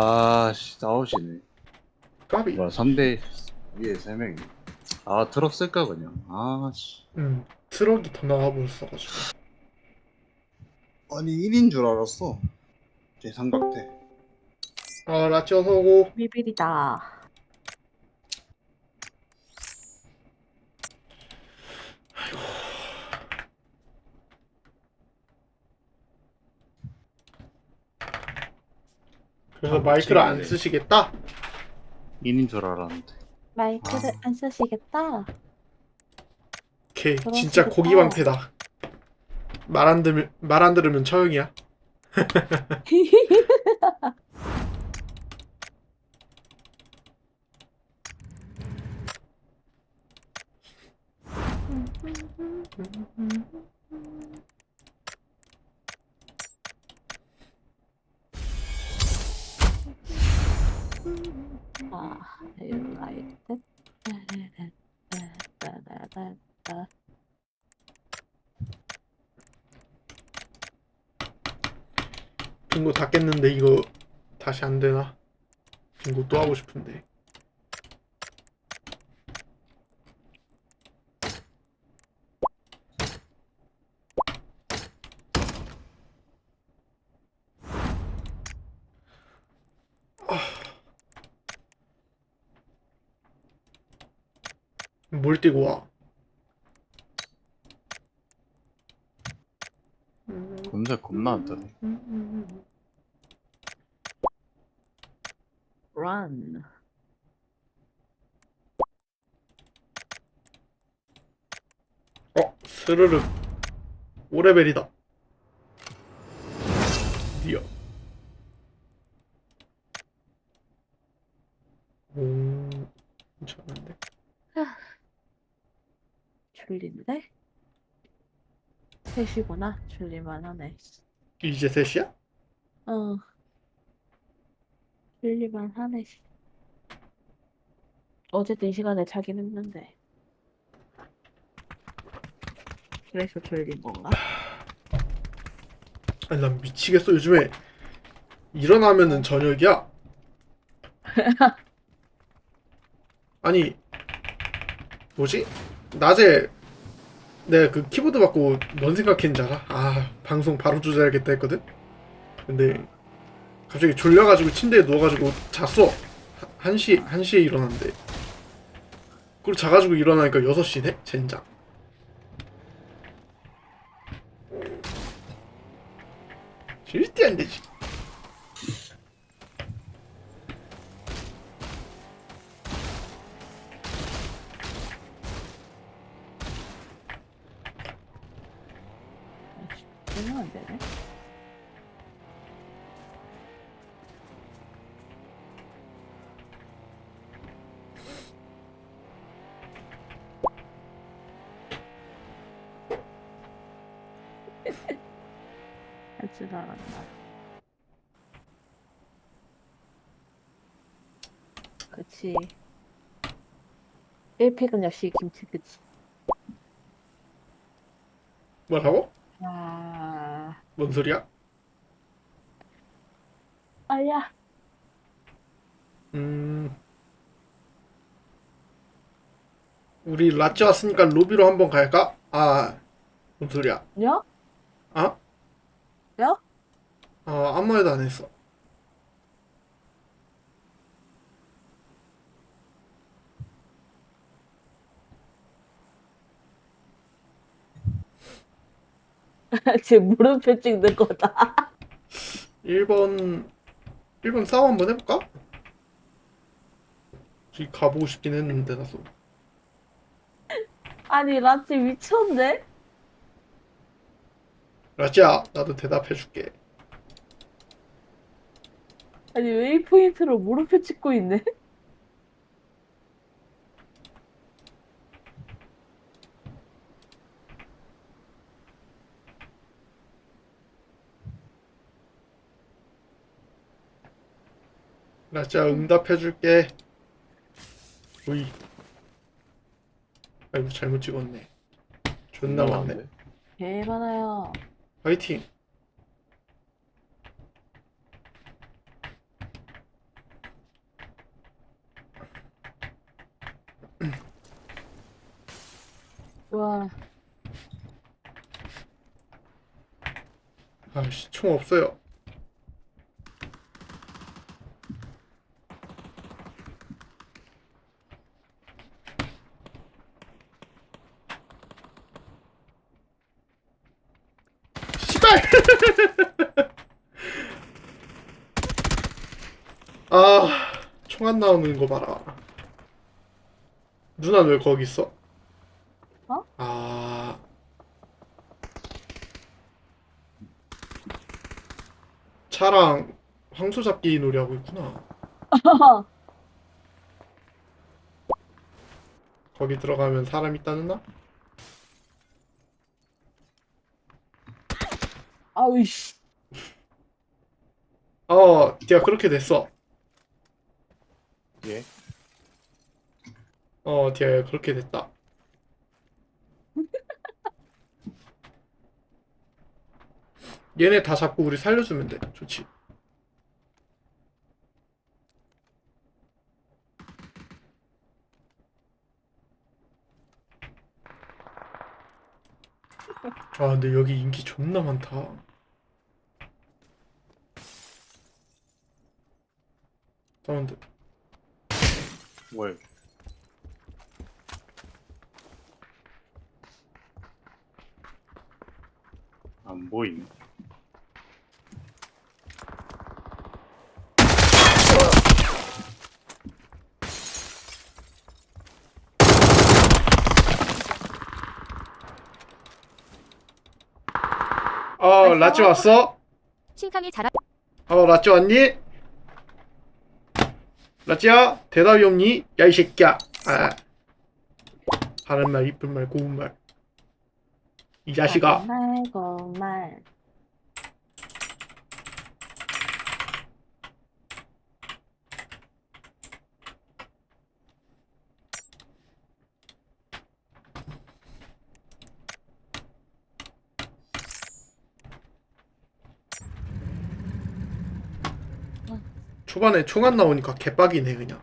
아씨 나오시네 까비. 뭐야 3대 위에 3명이 아 트럭 쓸까 그냥 아씨 음, 트럭이 더 나가버렸어가지고. 아니 1인 줄 알았어 제 삼각대 아, 라찌어 서고. 비빌이다. 그래서 아, 마이크를 안. 쓰시겠다? 1인 줄 알았는데 마이크를 아. 안 쓰시겠다. 오케이, 그러시겠다. 진짜 고기 방패다. 말 안 들으면, 말 안 들으면 처형이야. 아, 하이라이트. 따라라라라라. 빙고 다 깼는데 이거 다시 안 되나? 빙고 또 하고 싶은데. 뭘 띄고 와? 겁나 안 뜨네 run. 어, 스르륵. 5레벨이다. 드디어. 오, 괜찮은데? 졸린데? 셋이구나. 졸릴만 하네. 이제 셋이야? 어. 졸릴만 하네. 어쨌든 이 시간에 자긴 했는데. 그래서 졸린 건가? 아니, 난 미치겠어. 요즘에 일어나면은 저녁이야. 아니, 뭐지? 낮에 내가 그 키보드 받고 뭔 생각했는지 알아? 아, 방송 바로 조져야겠다 했거든? 근데 갑자기 졸려가지고 침대에 누워가지고 잤어. 1시, 1시에 일어났는데. 그리고 자가지고 일어나니까 6시네? 젠장. 절대 안 되지. 얼마 안 되네. 할줄 알았나. 그치. 1팩은 역시 김치 그치. 뭐라고? 아, 뭔 소리야? 아야. 음. 우리 라찌 왔으니까 로비로 한번 갈까? 아, 뭔 소리야? 야? 아? 야? 어, 아무 말도 안 했어. 제 무릎에 찍는 거다. 1번, 1번 싸움 한번 해볼까? 저기 가보고 싶긴 했는데, 나도. 아니, 라치 미쳤네? 라찌야, 나도 대답해줄게. 아니, 웨이포인트로 무릎에 찍고 있네? 나 진짜 응답해줄게. 오이. 아이고 잘못 찍었네. 존나 많네. 개 많아요. 화이팅. 우와. 아씨 총 없어요. 씨발! 아, 총 안 나오는 거 봐라. 누나 왜 거기 있어? 어? 아, 차랑 황소 잡기 놀이 하고 있구나. 거기 들어가면 사람 있다는 나? 아우, 씨. 어, 네가 그렇게 됐어. 예. 어, 디아야 그렇게 됐다. 얘네 다 잡고 우리 살려주면 돼. 좋지. 아, 근데 여기 인기 존나 많다. 사운드. 뭘? 안 보이네. 어, 라찌 왔어? 신캉이 자라 어, 라찌 왔니? 라찌야, 대답이 없니? 야, 이 새끼야. 아. 하는 말, 이쁜 말, 고운 말. 이 자식아. 말, 거말. 초반에 총 안 나오니까 개빡이네, 그냥.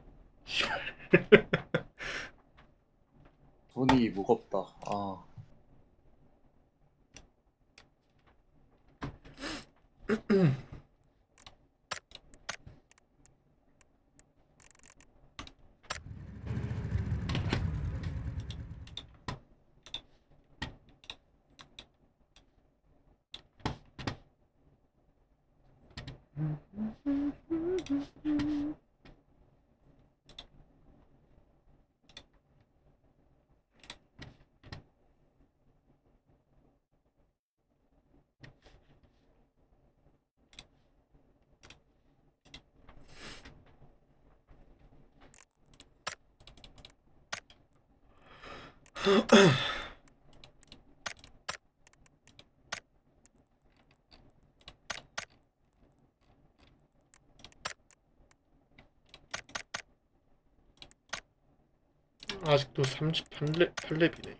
손이 무겁다. 아. 아직도 38렙, 8렙이네.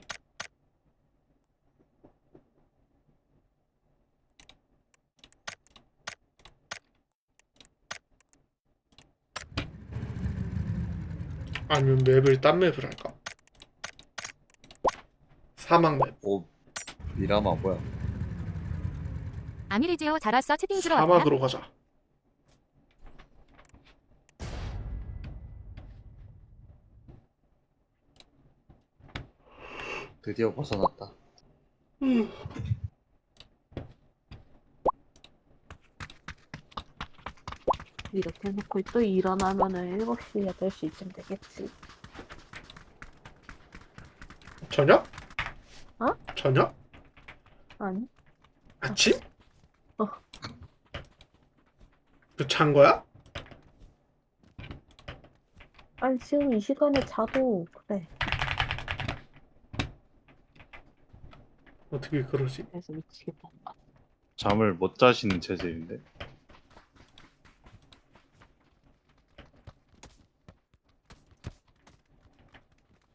아니면 맵을 딴 맵을 할까? 사막 맵. 오. 미라마 뭐야? 아미리지오 자랐어 채팅 들어왔다 사막으로 가자. 드디어 벗어났다. 이렇게 해놓고 또 일어나면은 7시, 8시쯤 되겠지. 저녁? 어? 저녁? 아니? 아침? 어. 그잔 거야? 아니, 지금 이 시간에 자도, 그래. 어떻게 그러지? 그래서 미치겠다. 잠을 못 자시는 체질인데.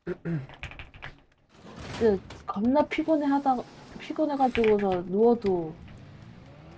그 겁나 피곤해 하다가, 피곤해가지고서 누워도